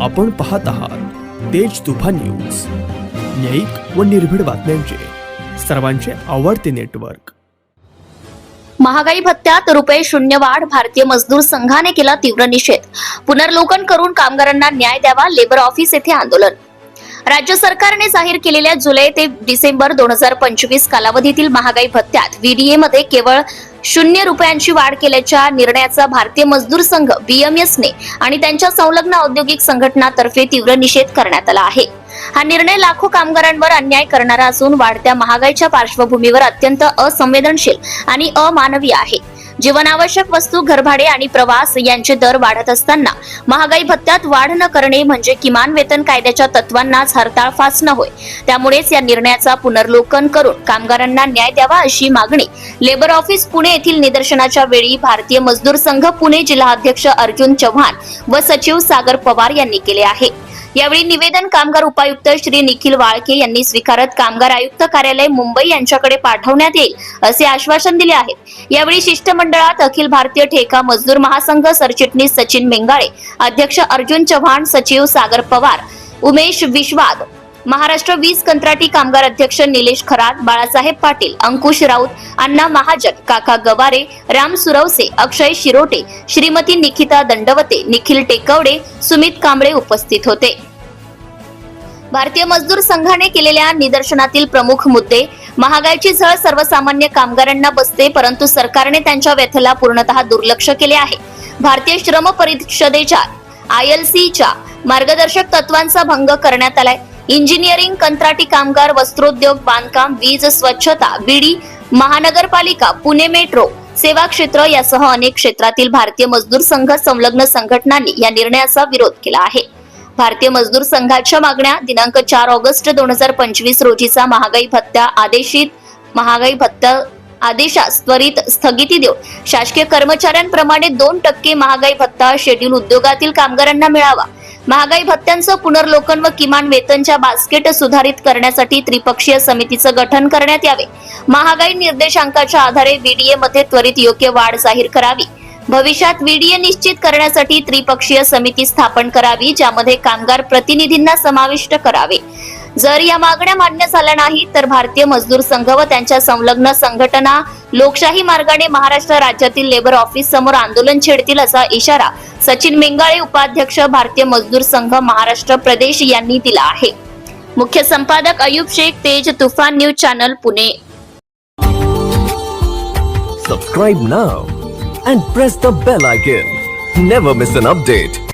आपण पाहत आहात तेज तुफा न्यूज. न्यायिक व निर्भीड बातम्यांचे. सर्वांचे आवडते नेटवर्क. महागाई भत्त्यात रुपये शून्य वाढ भारतीय मजदूर संघाने केला तीव्र निषेध. पुनर्लोकन करून कामगारांना न्याय द्यावा लेबर ऑफिस येथे आंदोलन. राज्य सरकारने जाहीर केलेल्या जुलै ते डिसेंबर दोन हजार पंचवीस कालावधीतील महागाई भत्त्यात व्हीडीए मध्ये केवळ शून्य रुपयांची वाढ केल्याच्या निर्णयाचा भारतीय मजदूर संघ बीएमएसने आणि त्यांच्या संलग्न औद्योगिक संघटनातर्फे तीव्र निषेध करण्यात आला आहे. हा निर्णय लाखो कामगारांवर अन्याय करणारा असून वाढत्या महागाईच्या पार्श्वभूमीवर अत्यंत असंवेदनशील आणि अमानवीय आहे. जीवनावश्यक वस्तू घरभाडे आणि प्रवास यांचे दर वाढत असताना महागाई भत्त्यात वाढ न करणे म्हणजे किमान वेतन कायद्याच्या तत्वांनाच हरताळ फासणं होय. त्यामुळेच या निर्णयाचा पुनर्लोकन करून कामगारांना न्याय द्यावा अशी मागणी लेबर ऑफिस पुणे येथील निदर्शनाच्या वेळी भारतीय मजदूर संघ पुणे जिल्हाध्यक्ष अर्जुन चव्हाण व सचिव सागर पवार यांनी केले आहे. यावेळी निवेदन कामगार उपायुक्त श्री निखिल वाळके यांनी स्वीकारत कामगार आयुक्त कार्यालय मुंबई यांच्याकडे पाठवण्यात येईल असे आश्वासन दिले आहे यावेळी शिष्टमंडळात अखिल भारतीय ठेका मजदूर महासंघ सरचिटणीस सचिन मेंगाळे अध्यक्ष अर्जुन चव्हाण सचिव सागर पवार उमेश विश्वाद महाराष्ट्र वीज कंत्राटी कामगार अध्यक्ष निलेश खरात बाळासाहेब पाटील अंकुश राऊत अण्णा महाजन काका गवारे राम सुरवसे अक्षय शिरोटे श्रीमती निखिता दंडवते निखिल टेकवडे सुमित कांबळे उपस्थित होते. भारतीय मजदूर संघाने केलेल्या निदर्शनातील प्रमुख मुद्दे महागाईची झळ सर्वसामान्य कामगारांना बसते परंतु सरकारने त्यांच्या व्यथेला पूर्णतः दुर्लक्ष केले आहे. भारतीय श्रम परिषदेच्या आय एल च्या मार्गदर्शक तत्वांचा भंग करण्यात आलाय. इंजिनिअरिंग कंत्राटी कामगार वस्त्रोद्योग बांधकाम वीज स्वच्छता बीडी महानगरपालिका पुणे मेट्रो सेवा क्षेत्र यासह अनेक क्षेत्रातील भारतीय मजदूर संघ संलग्न संघटनांनी या निर्णयाचा विरोध केला आहे. भारतीय मजदूर संघाच्या मागण्या दिनांक चार ऑगस्ट दोन हजार पंचवीस रोजीचा महागाई भत्ता आदेशित महागाई भत्ता आदेशास त्वरित स्थगिती देऊन शासकीय कर्मचाऱ्यांप्रमाणे दोन टक्के महागाई भत्ता शेड्यूल उद्योगातील कामगारांना मिळावा. महागाई भत्त्यांचं पुनर्लोकन व किमान वेतनच्या बास्केट सुधारित करण्यासाठी त्रिपक्षीय समितीचं गठन करण्यात यावे. महागाई निर्देशांकाच्या आधारे व्हीडीए मध्ये त्वरित योग्य वाढ जाहीर करावी. भविष्यात व्हीडीए निश्चित करण्यासाठी त्रिपक्षीय समिती स्थापन करावी ज्यामध्ये कामगार प्रतिनिधींना समाविष्ट करावे. जर या मागण्या मान्य झाल्या नाही तर भारतीय मजदूर संघ व त्यांच्या संलग्न संघटना लोकशाही मार्गाने महाराष्ट्र राज्यातील लेबर ऑफिस समोर आंदोलन छेडतील असा इशारा सचिन मेंगाळे उपाध्यक्ष भारतीय मजदूर संघ महाराष्ट्र प्रदेश यांनी दिला आहे. मुख्य संपादक Ayub Shaikh Tez Toofan news channel Pune. Subscribe now and press the bell icon never miss an update